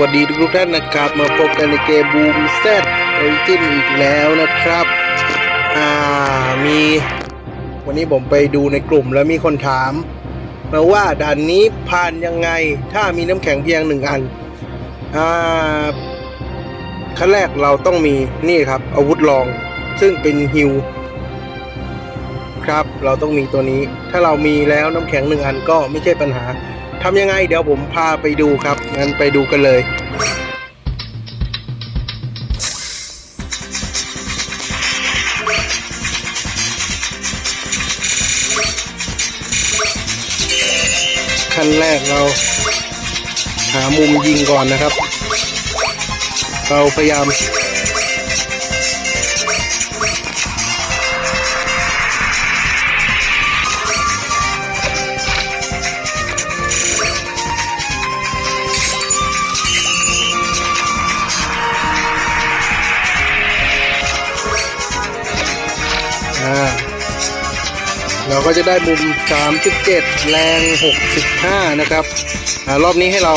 วัสดีทุกท่านนะครับ มาพบกันในเกมบูมแซดออริจินอีกแล้วนะครับ อ่ามี วันนี้ผมไปดูในกลุ่มแล้วมีคนถามมาว่าด่านนี้ผ่านยังไงถ้ามีน้ำแข็งเพียงหนึ่งอัน อ่าขั้นแรกเราต้องมีนี่ครับ อาวุธรอง ซึ่งเป็นฮิวครับ เราต้องมีตัวนี้ ถ้าเรามีแล้วน้ำแข็งหนึ่งอันก็ไม่ใช่ปัญหา ทำยังไง เดี๋ยวผมพาไปดูครับงั้นไปดูกันเลยขั้นแรกเราหามุมยิงก่อนนะครับ เราพยายาม อ่าเราก็จะได้มุม 37 แรง 65 นะครับอารอบนี้ให้เรา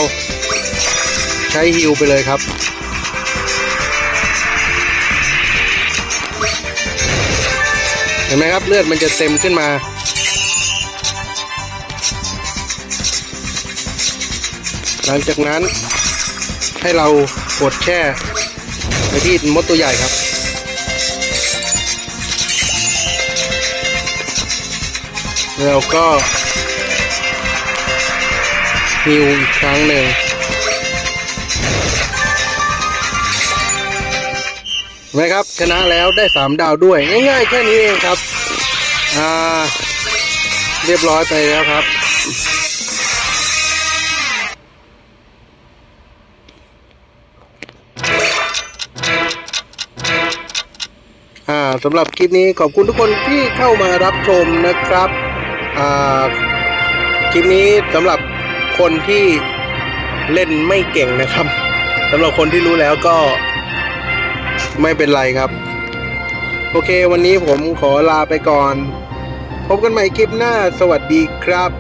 ใช้ฮิวไปเลยครับเห็นไหมครับเลือดมันจะเต็มขึ้นมา หลังจากนั้นให้เรากดแช่ไปที่มดตัวใหญ่ครับ แล้วก็ฮิวอีกครั้งหนึ่งนไหมครับ ชนะแล้วได้ 3 ดาวด้วย ง่ายๆ แค่นี้เองครับ อ่า เรียบร้อยไปแล้วครับอ่าสำหรับคลิปนี้ขอบคุณทุกคนที่เข้ามารับชมนะครับ คลิปนี้สำหรับคนที่เล่นไม่เก่งนะครับสำหรับคนที่รู้แล้วก็ไม่เป็นไรครับ โอเค วันนี้ผมขอลาไปก่อน พบกันใหม่คลิปหน้าสวัสดีครับ